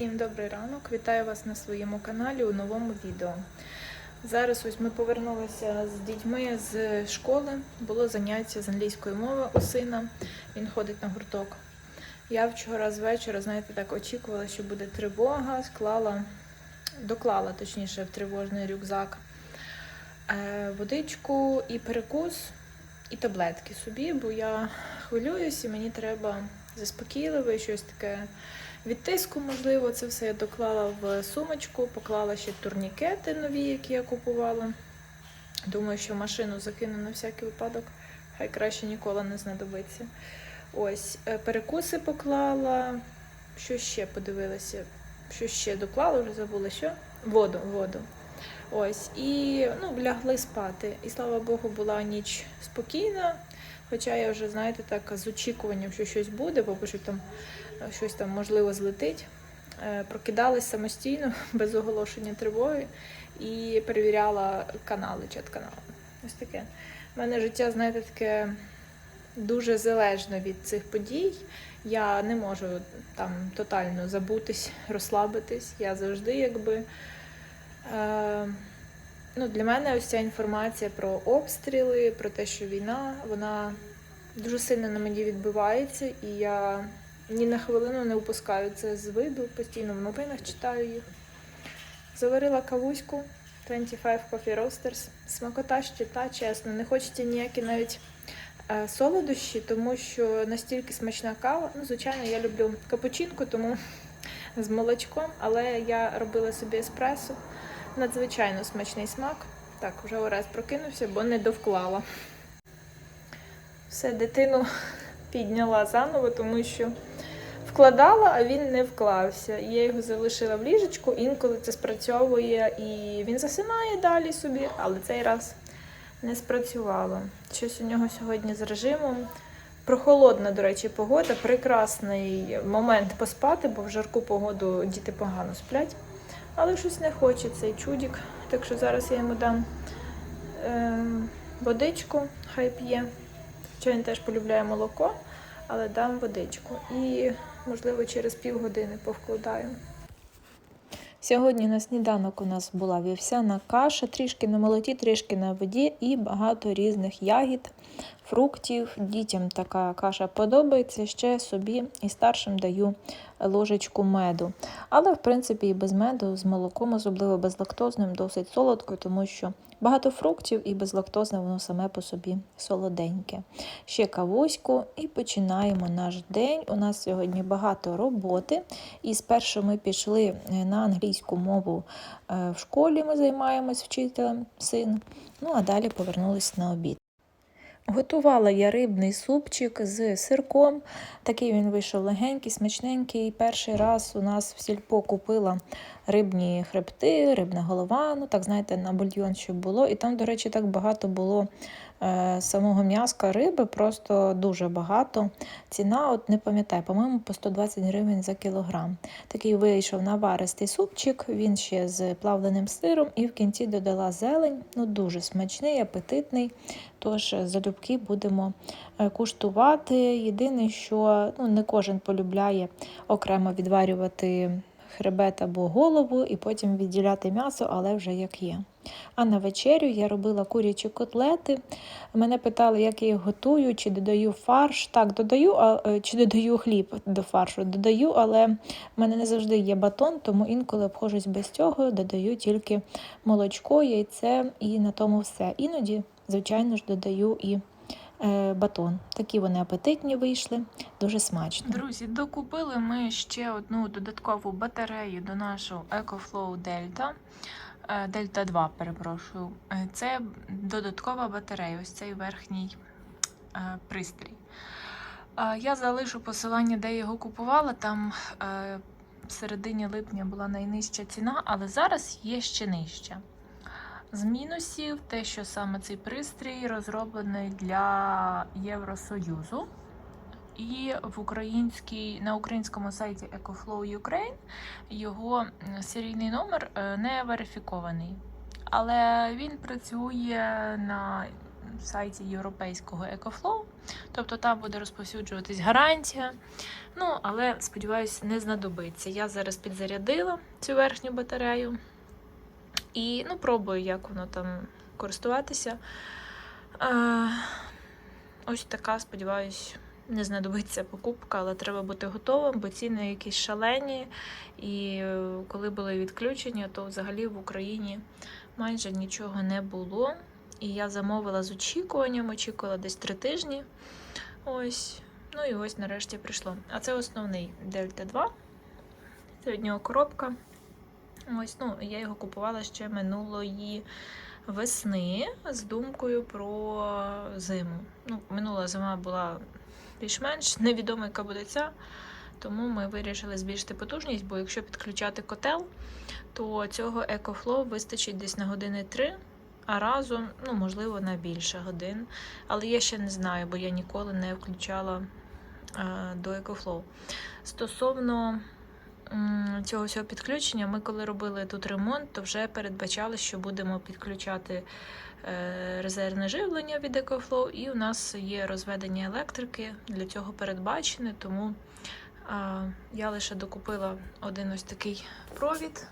Всім добрий ранок! Вітаю вас на своєму каналі у новому відео. Зараз ось ми повернулися з дітьми з школи. Було заняття з англійської мови у сина. Він ходить на гурток. Я вчора з вечора, знаєте, так очікувала, що буде тривога, склала, доклала точніше в тривожний рюкзак е, водичку і перекус, і таблетки собі, бо я хвилююсь і мені треба заспокійливе, щось таке від тиску, можливо, це все я доклала в сумочку, поклала ще турнікети нові, які я купувала. Думаю, що машину закину на всякий випадок, хай краще ніколи не знадобиться. Ось, е, перекуси поклала. Що ще подивилася? Що ще доклала, вже забула що? Воду, воду. Ось, і ну, лягли спати. І слава Богу, була ніч спокійна. Хоча я вже, знаєте, так з очікуванням, що щось буде, бо що там щось там можливо злетить. Е, Прокидалась самостійно, без оголошення тривоги, і перевіряла канали, чат-канали. Ось таке. У мене життя, знаєте, таке дуже залежне від цих подій. Я не можу там тотально забутись, розслабитись. Я завжди якби. Е, ну, для мене ось ця інформація про обстріли, про те, що війна, вона дуже сильно на мені відбивається, і я ні на хвилину не упускаю це з виду, постійно в новинах читаю їх. Заварила кавуську 25 Coffee Roasters. Смакота ще та, чесно, не хочеться ніякі навіть е, солодощі, тому що настільки смачна кава. Ну, звичайно, я люблю капучинку, тому з молочком, але я робила собі еспресо. Надзвичайно смачний смак. Так, вже Орес прокинувся, бо не довклала. Все, дитину підняла заново, тому що вкладала, а він не вклався. Я його залишила в ліжечку, інколи це спрацьовує і він засинає далі собі, але цей раз не спрацювало. Щось у нього сьогодні з режимом. Прохолодна, до речі, погода, прекрасний момент поспати, бо в жарку погоду діти погано сплять. Але щось не хоче цей чудік. Так що зараз я йому дам е, водичку, хай п'є. Хоча він теж полюбляє молоко, але дам водичку. І, можливо, через півгодини повкладаю. Сьогодні на сніданок у нас була вівсяна каша, трішки на молоті, трішки на воді і багато різних ягід, фруктів. Дітям така каша подобається. Ще собі і старшим даю ложечку меду. Але, в принципі, і без меду, з молоком, особливо безлактозним, досить солодко, тому що багато фруктів і безлактозне воно саме по собі солоденьке. Ще кавуську і починаємо наш день. У нас сьогодні багато роботи. І спершу ми пішли на англійську мову е, в школі. Ми займаємось вчителем син. Ну а далі повернулись на обід. Готувала я рибний супчик з сирком. Такий він вийшов легенький, смачненький. Перший раз у нас в сільпо купила рибні хребти, рибна голова. Ну так знаєте, на бульйон щоб було. І там, до речі, так багато було самого м'яска риби, просто дуже багато. Ціна, от не пам'ятаю, по-моєму, по 120 гривень за кілограм. Такий вийшов наваристий супчик, він ще з плавленим сиром, і в кінці додала зелень. Ну дуже смачний, апетитний. Тож залюбки будемо е, куштувати. Єдине, що ну, не кожен полюбляє окремо відварювати хребет або голову і потім відділяти м'ясо, але вже як є. А на вечерю я робила курячі котлети. Мене питали, як я їх готую, чи додаю фарш. Так, додаю, а, е, чи додаю хліб до фаршу. Додаю, але в мене не завжди є батон, тому інколи обходжусь без цього, додаю тільки молочко, яйце і на тому все. Іноді, звичайно ж, додаю і батон. Такі вони апетитні вийшли, дуже смачно. Друзі, докупили ми ще одну додаткову батарею до нашого EcoFlow Delta. Е, Дельта 2, перепрошую. Е, Це додаткова батарея, ось цей верхній е, пристрій. Е, Я залишу посилання, де я його купувала. Там е, в середині липня була найнижча ціна, але зараз є ще нижча. З мінусів те, що саме цей пристрій розроблений для Євросоюзу. І в українській, на українському сайті EcoFlow Ukraine його серійний номер е, не верифікований. Але він працює на сайті європейського EcoFlow. Тобто там буде розповсюджуватись гарантія. Ну, але сподіваюся, не знадобиться. Я зараз підзарядила цю верхню батарею і ну, пробую, як воно там користуватися. Е, ось така, сподіваюсь, не знадобиться покупка, але треба бути готовим, бо ціни якісь шалені. І е, коли були відключення, то взагалі в Україні майже нічого не було. І я замовила з очікуванням, очікувала десь три тижні. Ось. Ну і ось нарешті прийшло. А це основний Дельта 2. Це від нього коробка. Ось, ну, я його купувала ще минулої весни з думкою про зиму. Ну, минула зима була більш-менш невідомо, яка буде ця. Тому ми вирішили збільшити потужність, бо якщо підключати котел, то цього EcoFlow вистачить десь на години 3, а разом, ну, можливо, на більше годин. Але я ще не знаю, бо я ніколи не включала е, до EcoFlow. Стосовно цього всього підключення, ми коли робили тут ремонт, то вже передбачали, що будемо підключати е, резервне живлення від EcoFlow, і у нас є розведення електрики, для цього передбачене, тому я лише докупила один ось такий провід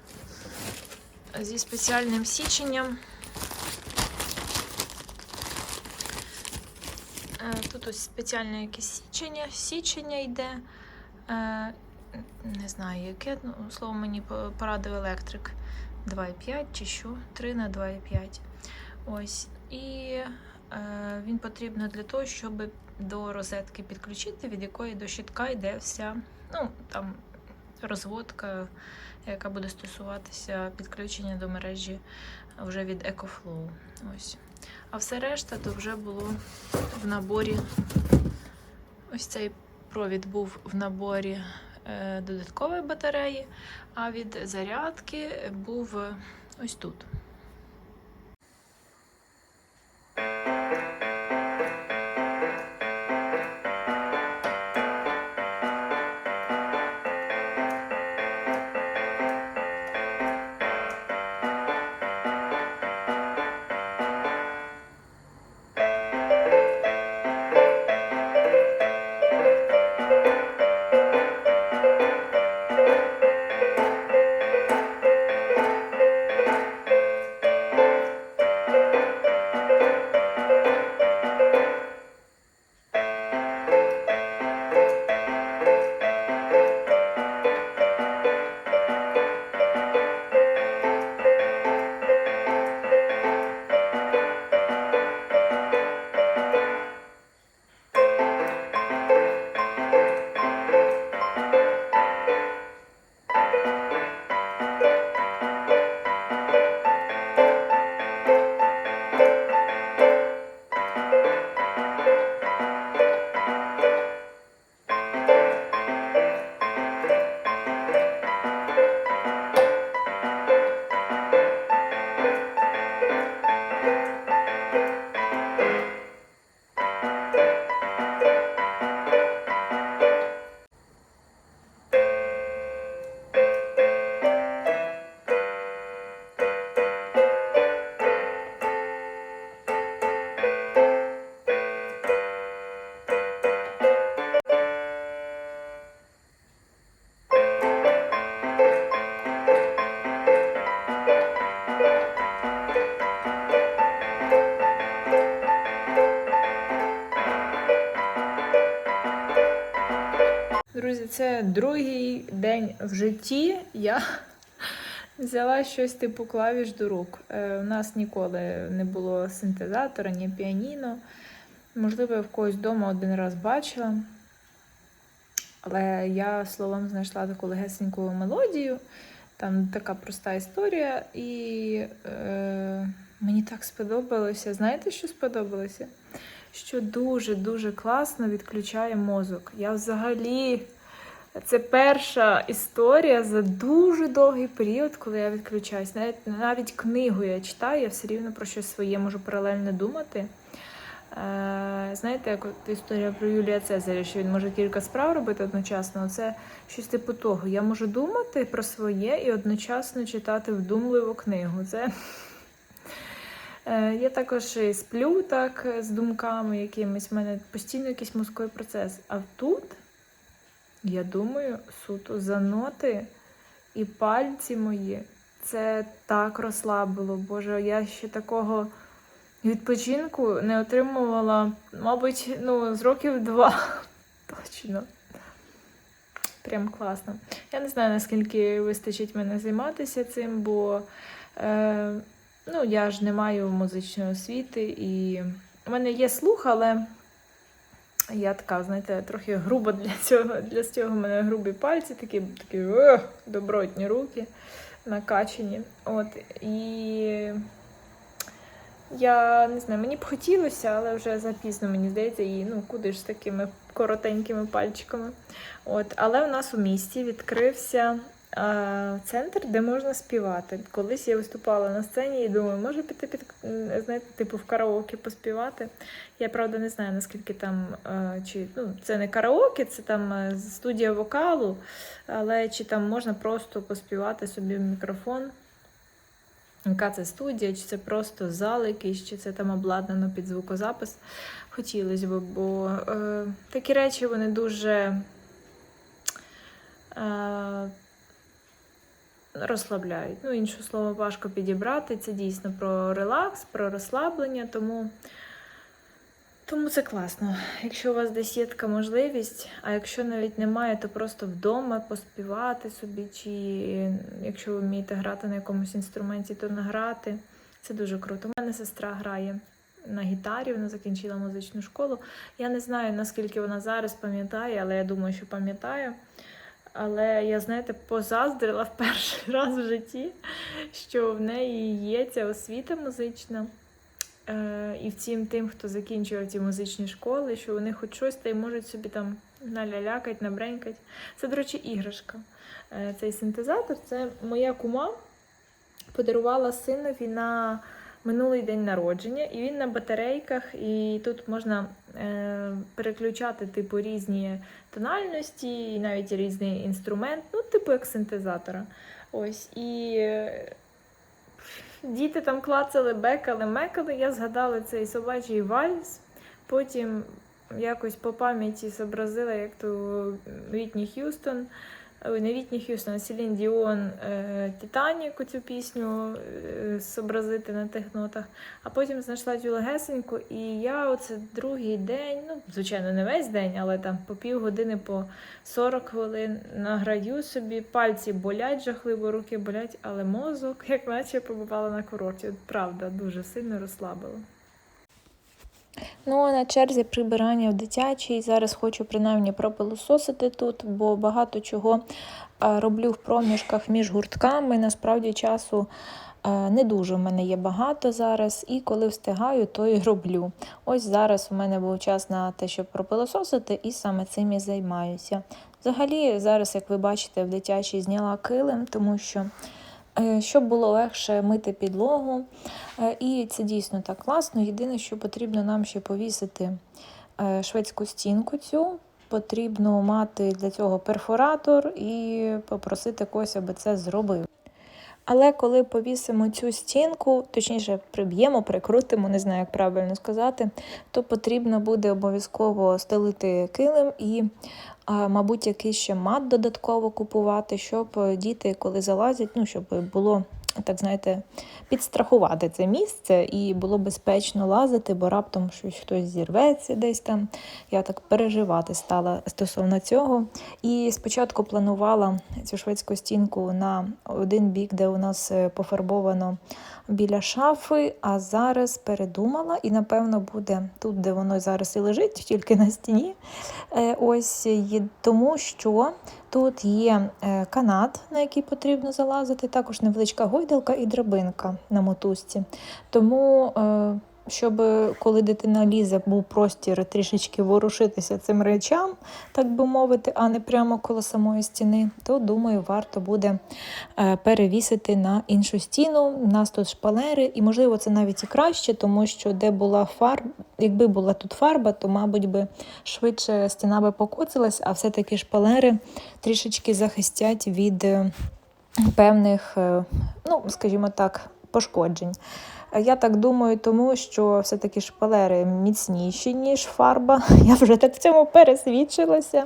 зі спеціальним січенням. Е, Тут ось спеціальне якесь січення, січення йде. Не знаю, яке ну, слово мені по- порадив електрик. 2,5 чи що? 3 на 2,5. Ось. І е, він потрібно для того, щоб до розетки підключити, від якої до щитка йде вся ну, там, розводка, яка буде стосуватися підключення до мережі вже від EcoFlow. Ось. А все решта то вже було в наборі. Ось цей провід був в наборі додаткової батареї, а від зарядки був е, ось тут. Другий день в житті. Я взяла щось типу клавіш до рук. Е, у нас ніколи не було синтезатора, ні піаніно. Можливо, я в когось вдома один раз бачила. Але я словом знайшла таку легесеньку мелодію. Там така проста історія, і е, мені так сподобалося. Знаєте, що сподобалося? Що дуже-дуже класно відключає мозок. Я взагалі. Це перша історія за дуже довгий період, коли я відключаюсь. Навіть, навіть книгу я читаю, я все рівно про щось своє можу паралельно думати. Е, знаєте, як от історія про Юлія Цезаря, що він може кілька справ робити одночасно. Це щось типу того. Я можу думати про своє і одночасно читати вдумливу книгу. Це Е, Я також і сплю так з думками якимись. У мене постійно якийсь мозковий процес. А тут, я думаю, суто за ноти і пальці мої. Це так розслабило. Боже, я ще такого відпочинку не отримувала, мабуть, ну, з років два. Точно. Прям класно. Я не знаю, наскільки вистачить мене займатися цим, бо е, ну, я ж не маю музичної освіти, і в мене є слух, але я така, знаєте, трохи груба для цього. Для цього в мене грубі пальці, такі, такі ех, добротні руки накачані. От, і я не знаю, мені б хотілося, але вже запізно, мені здається, і ну куди ж з такими коротенькими пальчиками. От, але у нас у місті відкрився центр, де можна співати. Колись я виступала на сцені і думаю, може піти під знаєте, типу в караоке поспівати. Я правда не знаю, наскільки там е, чи ну це не караоке, це там е, студія вокалу, але чи там можна просто поспівати собі в мікрофон. Яка це студія, чи це просто зал якийсь, чи це там обладнано під звукозапис. Хотілося б, бо е, такі речі вони дуже е, розслабляють. Ну, інше слово важко підібрати. Це дійсно про релакс, про розслаблення, тому. Тому це класно. Якщо у вас десь є така можливість, а якщо навіть немає, то просто вдома поспівати собі, чи якщо ви вмієте грати на якомусь інструменті, то награти. Це дуже круто. У мене сестра грає на гітарі, вона закінчила музичну школу. Я не знаю, наскільки вона зараз пам'ятає, але я думаю, що пам'ятає. Але я, знаєте, позаздрила в перший раз в житті, що в неї є ця освіта музична. Е, і всім тим, хто закінчував ті музичні школи, що вони хоч щось та й можуть собі там налялякать, набренькать. Це, до речі, іграшка. Е, Цей синтезатор це моя кума подарувала синові на минулий день народження, і він на батарейках, і тут можна е, переключати типу різні тональності, і навіть різний інструмент, ну, типу як синтезатора. Ось і. е, Діти там клацали, бекали, мекали. Я згадала цей собачий вальс. Потім якось по пам'яті зобразила, як то Вітні Х'юстон, ой, не Вітні Х'юстон, Селін Діон е, Титанік цю пісню е, зобразити на тих нотах. А потім знайшла цю легесеньку, і я оце другий день, ну, звичайно, не весь день, але там по півгодини, по 40 хвилин награю собі, пальці болять жахливо, руки болять, але мозок, як наче побувала на курорті. От Правда, дуже сильно розслабила. Ну, а на черзі прибирання в дитячій. Зараз хочу принаймні пропилососити тут, бо багато чого роблю в проміжках між гуртками. Насправді часу не дуже в мене є багато зараз, і коли встигаю, то і роблю. Ось зараз у мене був час на те, щоб пропилососити, і саме цим і займаюся. Взагалі, зараз, як ви бачите, в дитячій зняла килим, тому що. Е, Щоб було легше мити підлогу, Е, І це дійсно так класно. Єдине, що потрібно нам ще повісити е, шведську стінку цю. Потрібно мати для цього перфоратор і попросити когось, аби це зробив. Але коли повісимо цю стінку, точніше приб'ємо, прикрутимо, не знаю, як правильно сказати, то потрібно буде обов'язково стелити килим і, мабуть, якийсь ще мат додатково купувати, щоб е, діти, коли залазять, ну, щоб було, так знаєте, підстрахувати це місце і було безпечно лазити, бо раптом щось хтось зірветься десь там. Я так переживати стала стосовно цього. І спочатку планувала цю шведську стінку на один бік, де у нас е, пофарбовано біля шафи, а зараз передумала, і напевно буде тут, де воно зараз і лежить, тільки на стіні. Е, Ось тому, що тут є е, канат, на який потрібно залазити, також невеличка гойдалка і драбинка на мотузці. Тому, е, щоб коли дитина лізе, був простір трішечки ворушитися цим речам, так би мовити, а не прямо коло самої стіни, то думаю, варто буде е, перевісити на іншу стіну. У нас тут шпалери, і можливо це навіть і краще, тому що де була фарба, якби була тут фарба, то, мабуть, би швидше стіна би покоцалась, а все-таки шпалери трішечки захистять від е, певних, е, ну, скажімо так, пошкоджень. Я так думаю, тому що все-таки шпалери міцніші, ніж фарба. Я вже так в цьому пересвідчилася.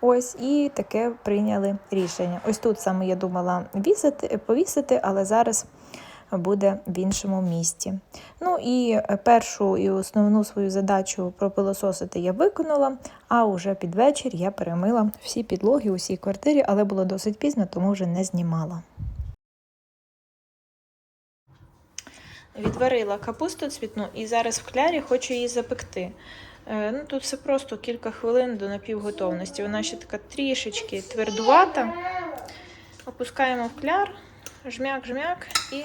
Ось і таке прийняли рішення. Ось тут саме я думала вісити, повісити, але зараз буде в іншому місті. Ну і першу і основну свою задачу пропилососити я виконала, а уже під вечір я перемила всі підлоги у всій квартирі, але було досить пізно, тому вже не знімала. Відварила капусту цвітну і зараз в клярі хочу її запекти. Е, Ну, тут все просто кілька хвилин до напівготовності. Вона ще така трішечки твердувата. Опускаємо в кляр, жмяк-жмяк і,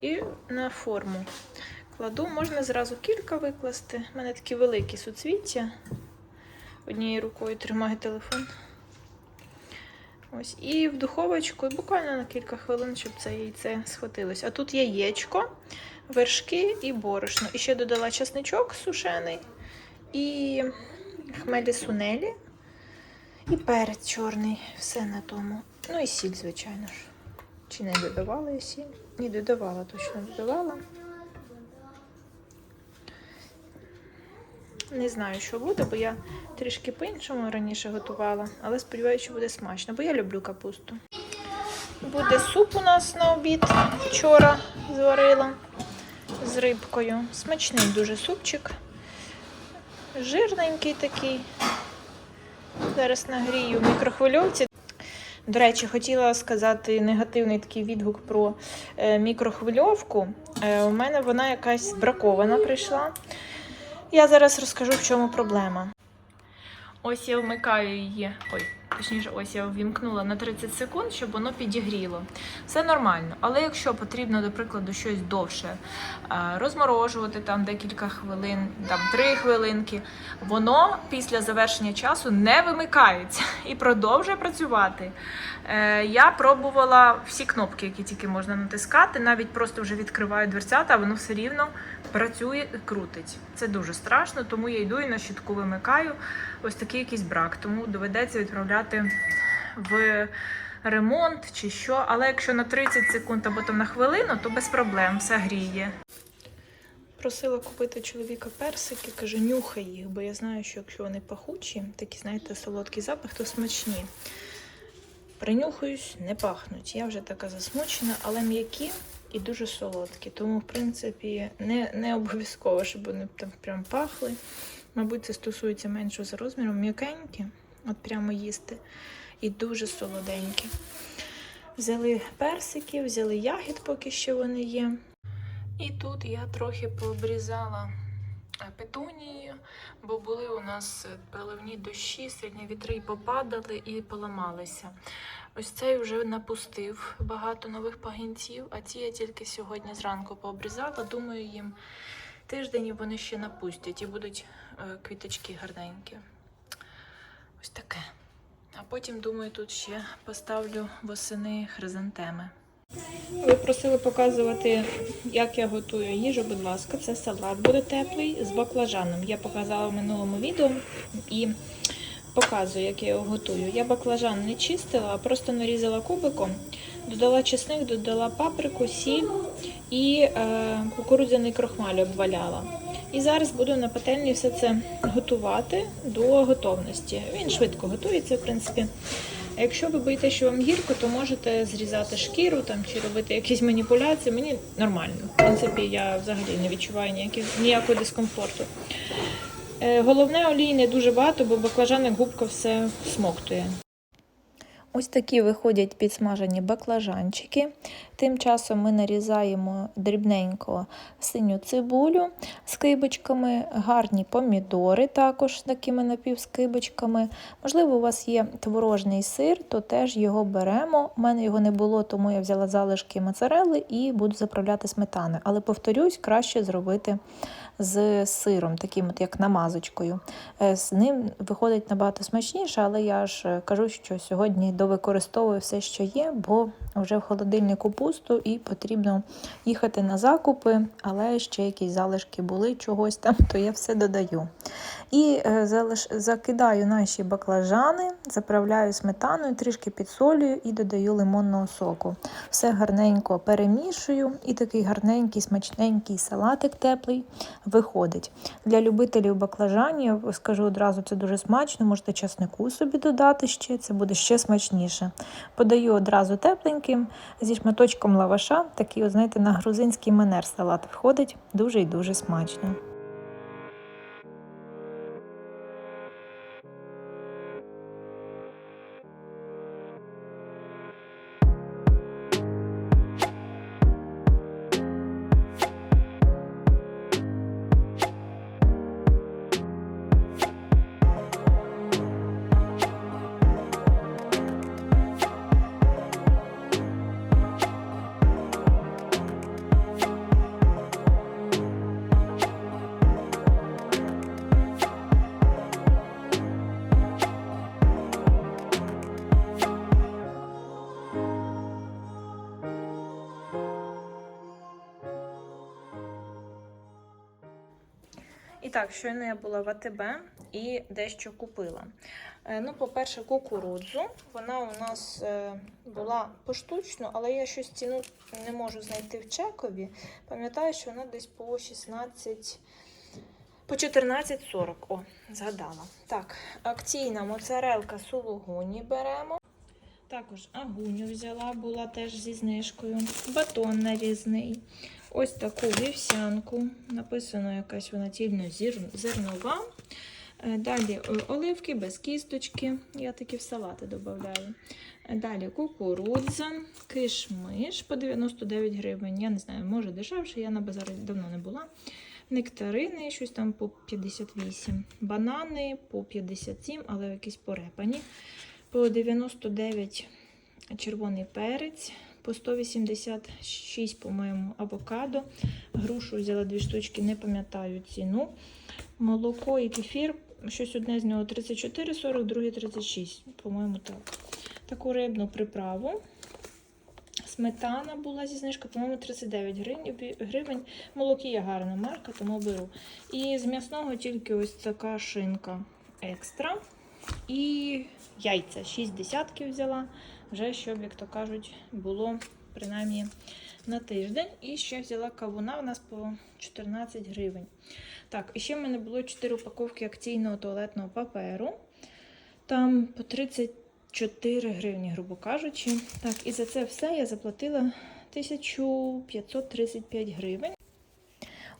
і на форму. Кладу, можна зразу кілька викласти. У мене такі великі суцвіття. Однією рукою тримаю телефон. Ось, і в духовочку, і буквально на кілька хвилин, щоб це яйце схватилось. А тут яєчко, вершки і борошно. І ще додала чесничок сушений, і хмелі сунелі, і перець чорний. Все на тому. Ну і сіль, звичайно ж. Чи не додавала я сіль? Ні, додавала, точно додавала. Не знаю, що буде, бо я трішки по-іншому раніше готувала, але сподіваюся, що буде смачно, бо я люблю капусту. Буде суп у нас на обід. Вчора зварила з рибкою. Смачний дуже супчик. Жирненький такий. Зараз нагрію в мікрохвильовці. До речі, хотіла сказати негативний такий відгук про е, мікрохвильовку. Е, у мене вона якась бракована прийшла. Я зараз розкажу, в чому проблема. Ось я вмикаю її. Ой, точніше, ось я ввімкнула на 30 секунд, щоб воно підігріло. Все нормально. Але якщо потрібно, до прикладу, щось довше е, розморожувати там декілька хвилин, там 3 хвилинки, воно після завершення часу не вимикається і продовжує працювати. Е, Я пробувала всі кнопки, які тільки можна натискати, навіть просто вже відкриваю дверцята, воно все рівно працює крутить. Це дуже страшно, тому я йду і на щитку вимикаю. Ось такий якийсь брак, тому доведеться відправляти в ремонт чи що. Але якщо на 30 секунд або там на хвилину, то без проблем все гріє. Просила купити чоловіка персики, каже, нюхай їх, бо я знаю, що якщо вони пахучі, такі, знаєте, солодкий запах, то смачні. Принюхаюсь, не пахнуть. Я вже така засмучена, але м'які і дуже солодкі. Тому, в принципі, не, не обов'язково, щоб вони там прям пахли. Мабуть, це стосується меншого за розміром. М'якенькі, от прямо їсти. І дуже солоденькі. Взяли персики, взяли ягід, поки що вони є. І тут я трохи пообрізала петунії, бо були у нас е, проливні дощі, сильні вітри попадали і поламалися. Ось цей вже напустив багато нових пагінців, а ці я тільки сьогодні зранку пообрізала. Думаю, їм тиждень вони ще напустять і будуть е, квіточки гарненькі. Ось таке. А потім, думаю, тут ще поставлю восени хризантеми. Ви просили показувати, як я готую їжу, будь ласка, це салат буде теплий з баклажаном. Я показала в минулому відео і показую, як я його готую. Я баклажан не чистила, а просто нарізала кубиком, додала чесник, додала паприку, сіль і е, кукурудзяний крохмаль обваляла. І зараз буду на пательні все це готувати до готовності. Він швидко готується, в принципі. Якщо ви боїтеся, що вам гірко, то можете зрізати шкіру там, чи робити якісь маніпуляції. Мені нормально. В принципі, я взагалі не відчуваю ніяких, ніякого дискомфорту. Е, Головне олії не дуже багато, бо баклажани губка все смоктує. Ось такі виходять підсмажені баклажанчики. Тим часом ми нарізаємо дрібненько синю цибулю з кибочками, гарні помідори також такими напівскибочками. Можливо, у вас є творожний сир, то теж його беремо. У мене його не було, тому я взяла залишки моцарелли і буду заправляти сметаною. Але повторюсь, краще зробити з сиром, таким от як намазочкою. Е, З ним виходить набагато смачніше, але я ж е, кажу, що сьогодні довикористовую все, що є, бо вже в холодильнику пусто і потрібно їхати на закупи, але ще якісь залишки були чогось там, то я все додаю. І е, залиш... закидаю наші баклажани, заправляю сметаною, трішки підсолюю і додаю лимонного соку. Все гарненько перемішую, і такий гарненький, смачненький салатик теплий виходить. Для любителів баклажанів, скажу одразу, це дуже смачно. Можете часнику собі додати ще, це буде ще смачніше. Подаю одразу тепленьким зі шматочком лаваша. Такий, знаєте, на грузинський манер салат входить дуже і дуже смачно. Так, щойно я була в АТБ і дещо купила. Е, Ну, по-перше, кукурудзу. Вона у нас е, була поштучно, але я щось ціну не можу знайти в чекові. Пам'ятаю, що вона десь по 16. По 14,40. О, згадала. Так, акційна моцарелка сулугуні беремо. Також агуню взяла, була теж зі знижкою. Батон нарізний. Ось таку вівсянку. Написано якась вона тільно зернова. Е, Далі е, оливки без кісточки. Я такі в салати додаю. Е, Далі кукурудза, кишмиш по 99 гривень. Я не знаю, може дешевше, я на базарі давно не була. Нектарини, щось там по 58. Банани по 57, але якісь порепані. По 99 червоний перець, по 186, по-моєму, авокадо. Грушу взяла дві штучки, не пам'ятаю ціну. Молоко і кефір, щось одне з нього 34,40, друге 36, по-моєму, так. Таку рибну приправу. Сметана була зі знижкою, по-моєму, 39 гривень. гривень. Молокія гарна марка, тому беру. І з м'ясного тільки ось така шинка екстра. І яйця 6 десятків взяла, вже щоб, як то кажуть, було принаймні на тиждень. І ще взяла кавуна у нас по 14 гривень. Так, і ще в мене було 4 упаковки акційного туалетного паперу. Там по 34 гривні, грубо кажучи. Так, і за це все я заплатила 1535 гривень.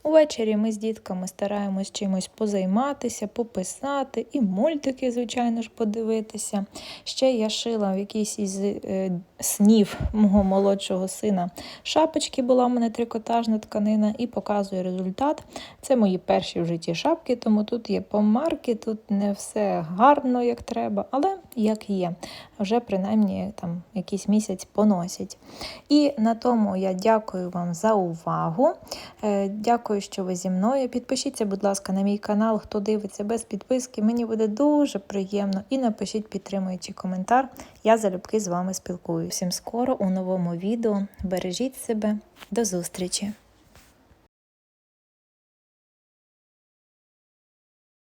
Увечері ми з дітками стараємось чимось позайматися, пописати і мультики, звичайно ж, подивитися. Ще я шила в якійсь із е, снів мого молодшого сина. Шапочки була в мене трикотажна тканина і показую результат. Це мої перші в житті шапки, тому тут є помарки, тут не все гарно, як треба, але як є. Вже принаймні там якийсь місяць поносять. І на тому я дякую вам за увагу. Е, Дякую, що ви зі мною. Підпишіться, будь ласка, на мій канал, хто дивиться без підписки. Мені буде дуже приємно. І напишіть підтримуючий коментар. Я залюбки з вами спілкуюся. Всім скоро у новому відео. Бережіть себе. До зустрічі!